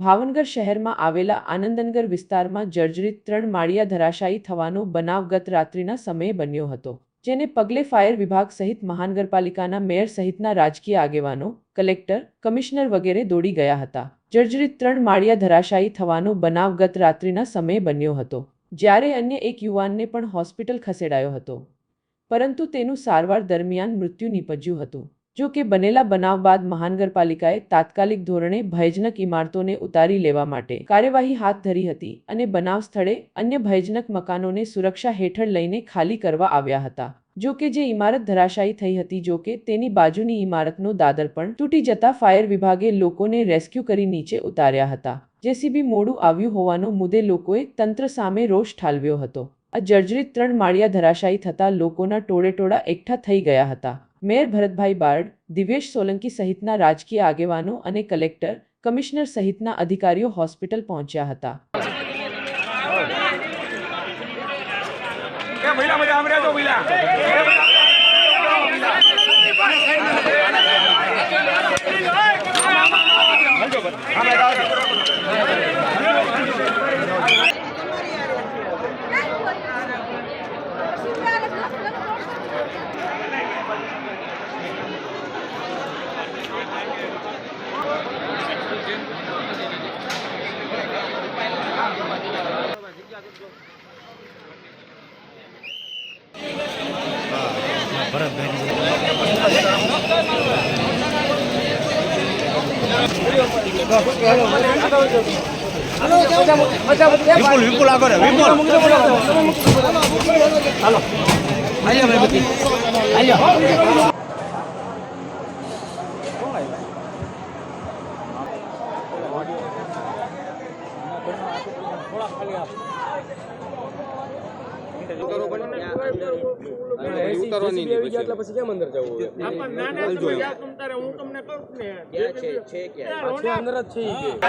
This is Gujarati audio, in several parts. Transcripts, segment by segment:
ભાવનગર શહેરમાં આવેલા આનંદનગર વિસ્તારમાં જર્જરિત ત્રણ માળિયા ધરાશાયી થવાનો બનાવ ગત રાત્રિના સમયે બન્યો હતો, જેને પગલે ફાયર વિભાગ સહિત મહાનગરપાલિકાના મેયર સહિતના રાજકીય આગેવાનો, કલેક્ટર, કમિશનર વગેરે દોડી ગયા હતા. જર્જરિત ત્રણ માળિયા ધરાશાયી થવાનો બનાવ ગત રાત્રિના સમયે બન્યો હતો, જ્યારે અન્ય એક યુવાનને પણ હોસ્પિટલ ખસેડાયો હતો, પરંતુ તેનું સારવાર દરમિયાન મૃત્યુ નીપજ્યું હતું. જો કે બનેલા બનાવ બાદ મહાનગરપાલિકાએ તાત્કાલિક ધોરણે ભયજનક ઇમારતોને ઉતારી લેવા માટે કાર્યવાહી હાથ ધરી હતી અને બનાવ સ્થળે અન્ય ભયજનક મકાનોને સુરક્ષા હેઠળ લઈને ખાલી કરવા આવ્યા હતા. જો કે જે ઇમારત ધરાશાયી થઈ હતી, જો કે તેની બાજુની ઇમારતનો દાદર પણ તૂટી જતા ફાયર વિભાગે લોકોને રેસ્ક્યુ કરી નીચે ઉતાર્યા હતા. જેસીબી મોડું આવ્યું હોવાનો મુદ્દે લોકોએ તંત્ર સામે રોષ ઠાલવ્યો હતો. આ જર્જરિત ત્રણ માળિયા ધરાશાયી થતા લોકોના ટોળેટોળા એકઠા થઈ ગયા હતા. મેયર ભરતભાઈ બારડ દિવેશ સોલંકી સહિતના રાજકીય આગેવાનો અને કલેક્ટર, કમિશનર સહિતના અધિકારીઓ હોસ્પિટલ પહોંચ્યા હતા. એ ભઈલા બધા આમ રહેજો ભઈલા વિપુલ વિપુલ આગળ વિપુલ. હે, વિપુલ ઉતારવાની નહીં પછી. પછી કેમ અંદર જવું છે અંદર જ છે ઈ કે.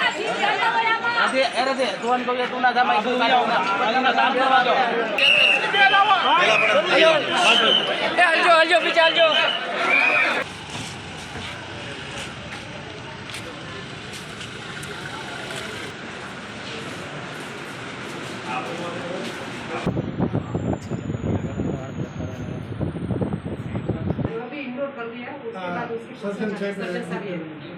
આજે અરે દે જોન કવિએ તુના જામાઈ ગુ કાઢો કામ કરવા દો. એ હલજો હલજો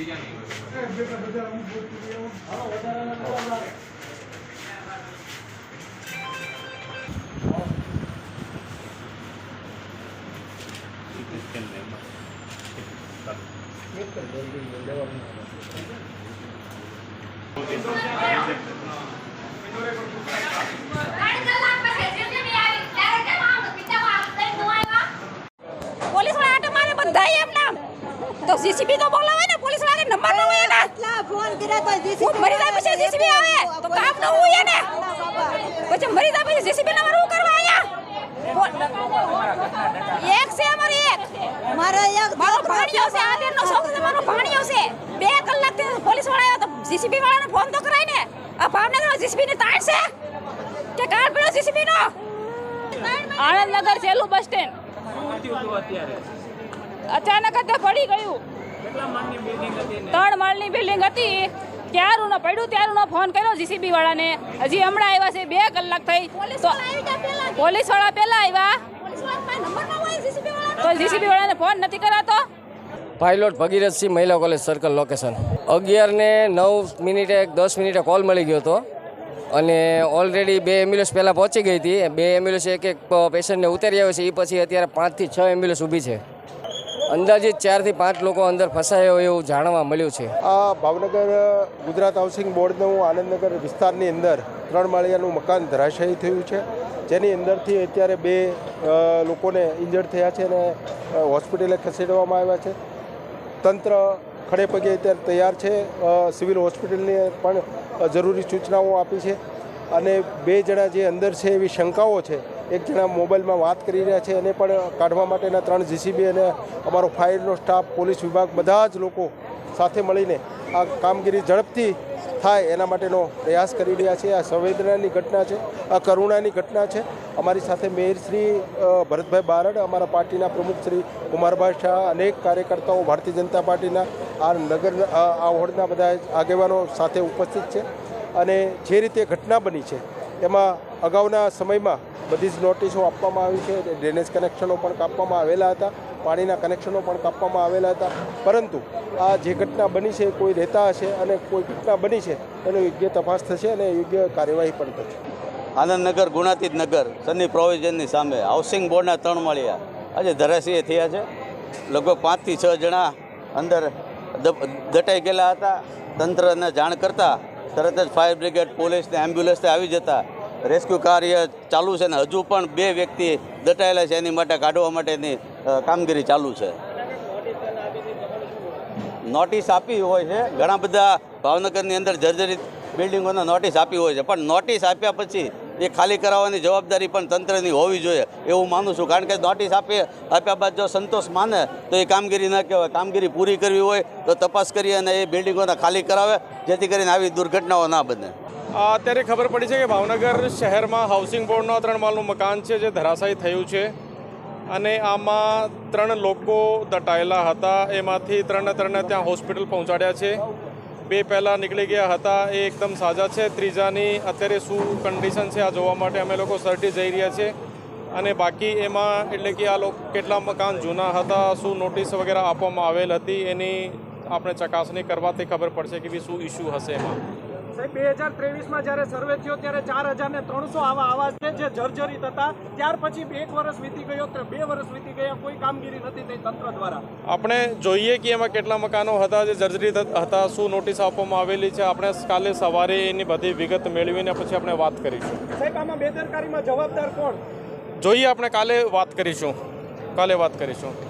પોલીસ ફોન કર્યા તો જીસીબી હું મરી જાય પછી જીસીબી આવે? તો કામ ન હોય એને. પછી મરી પછી જીસીબી નંબર હું કરવા આયા? એક છે અમારી એક. મારે એક મારો ભાણિયો છે આ છોકરો છે મારો ભાણિયો છે. બે કલાકથી પોલીસવાળા આવ્યા તો જીસીબી વાળાને ફોન તો કરાય ને. આ ભાવનગર જીસીબી ની તાણ છે? કે કાર્ડ પડ્યો જીસીબી નો આણંદનગર છેલ્લું બસ સ્ટેન્ડ. અચાનક જ પડી ગયું. ત્રણ માળની બિલ્ડિંગ હતી. ત્યારું ન પડ્યું ત્યારનો ફોન કર્યો જીસીબી વાળાને. હજી હમણાં આવ્યા છે બે કલાક થઈ. પોલીસ તો વાળા પહેલા? પોલીસવાળા પહેલા આવ્યા. તો જીસીબી વાળાને ફોન નથી કરાતો? પાયલોટ ભગીરથસિંહ મહિલા કોલેજ સર્કલ લોકેશન અગિયાર ને નવ મિનિટે દસ મિનિટે કોલ મળી ગયો હતો. અને ઓલરેડી બે એમ્બ્યુલન્સ પહેલાં પહોંચી ગઈ હતી. બે એમ્બ્યુલન્સ એક એક પેશન્ટને ઉતારી આવે છે. એ પછી અત્યારે પાંચથી છ એમ્બ્યુલન્સ ઊભી છે. અંદાજિત ચારથી પાંચ લોકો અંદર ફસાયા હોય એવું જાણવા મળ્યું છે. આ ભાવનગર ગુજરાત હાઉસિંગ બોર્ડનું આનંદનગર વિસ્તારની અંદર ત્રણ માળિયાનું મકાન ધરાશાયી થયું છે. જેની અંદરથી અત્યારે બે લોકોને ઇન્જર્ડ થયા છે અને હોસ્પિટલે ખસેડવામાં આવ્યા છે. તંત્ર ખડે પગે અત્યારે તૈયાર છે. સિવિલ હોસ્પિટલને પણ જરૂરી સૂચનાઓ આપી છે. અને બે જણા જે અંદર છે એવી શંકાઓ છે એક જણા મોબાઈલમાં વાત કરી રહ્યા છે, એને પણ કાઢવા માટેના ત્રણ જીસીબી અને અમારો ફાયરનો સ્ટાફ, પોલીસ વિભાગ બધા જ લોકો સાથે મળીને આ કામગીરી ઝડપથી થાય એના માટેનો પ્રયાસ કરી રહ્યા છે. આ સંવેદનાની ઘટના છે, આ કરુણાની ઘટના છે. અમારી સાથે મેયર શ્રી ભરતભાઈ બારડ, અમારા પાર્ટીના પ્રમુખ શ્રી કુમારભાઈ શાહ, અનેક કાર્યકર્તાઓ ભારતીય જનતા પાર્ટીના, આ નગર આ વોર્ડના બધા આગેવાનો સાથે ઉપસ્થિત છે. અને જે રીતે ઘટના બની છે, એમાં અગાઉના સમયમાં બધી જ નોટિસો આપવામાં આવી છે ડ્રેનેજ કનેક્શનો પણ કાપવામાં આવેલા હતા, પાણીના કનેક્શનો પણ કાપવામાં આવેલા હતા. પરંતુ આ જે ઘટના બની છે કોઈ રહેતા હશે અને કોઈ ઘટના બની છે એનો યોગ્ય તપાસ થશે અને યોગ્ય કાર્યવાહી પણ થશે. આનંદનગર, ગુણાતીત નગર સની પ્રોવિઝનની સામે હાઉસિંગ બોર્ડના ત્રણ માળિયા. આજે ધરાશીએ થયા છે. લગભગ પાંચથી છ જણા અંદર દટાઈ ગયેલા હતા. તંત્રને જાણ કરતાં તરત જ ફાયર બ્રિગેડ, પોલીસને, એમ્બ્યુલન્સને આવી જતા રેસ્ક્યુ કાર્ય ચાલુ છે ને હજુ પણ બે વ્યક્તિ દટાયેલા છે એની માટે કાઢવા માટેની કામગીરી ચાલુ છે. નોટિસ આપી હોય છે. ઘણા બધા ભાવનગરની અંદર જર્જરિત બિલ્ડિંગોને નોટિસ આપી હોય છે. પણ નોટિસ આપ્યા પછી એ ખાલી કરાવવાની જવાબદારી પણ તંત્રની હોવી જોઈએ. એવું માનું છું. કારણ કે નોટિસ આપી, આપ્યા બાદ જો સંતોષ માને, તો એ કામગીરી ન કહેવાય. કામગીરી પૂરી કરવી હોય તો તપાસ કરી અને એ બિલ્ડિંગોને ખાલી કરાવે, જેથી કરીને આવી દુર્ઘટનાઓ ના બને. અત્યારે ખબર પડી છે કે ભાવનગર શહેરમાં હાઉસિંગ બોર્ડનો ત્રણ માળનું મકાન છે, જે ધરાશાયી થયું છે. અને આમાં ત્રણ લોકો દટાયેલા હતા. એમાંથી ત્રણે ત્રણને ત્યાં હોસ્પિટલ પહોંચાડ્યા છે. બે પહેલાં નીકળી ગયા હતા, એ એકદમ સાજા છે. ત્રીજાની અત્યારે શું કન્ડિશન છે, આ જોવા માટે અમે લોકો સરટી જઈ રહ્યા છે. અને બાકી એમાં એટલે કે આ લોકો, કેટલા મકાન જૂના હતા, શું નોટિસ વગેરે આપવામાં આવેલ હતી, એની આપણે ચકાસણી કરવાથી ખબર પડશે કે બી શું ઇસ્યુ હશે એમાં. સાહેબ બે હજાર ત્રેવીસમાં જ્યારે સર્વે થયો ત્યારે ચાર હજાર ને ત્રણસો આવા આવાસ છે જે જર્જરિત હતા. ત્યાર પછી એક વર્ષ વીતી ગયો બે વર્ષ વીતી ગયા કોઈ કામગીરી નથી થઈ તંત્ર દ્વારા. આપણે જોઈએ કે એમાં કેટલા મકાનો હતા જે જર્જરિત હતા શું નોટિસ આપવામાં આવેલી છે? આપણે કાલે સવારે એની બધી વિગત મેળવીને પછી આપણે વાત કરીશું. સાહેબ આમાં બેદરકારીમાં જવાબદાર કોણ? જોઈએ આપણે કાલે વાત કરીશું. કાલે વાત કરીશું.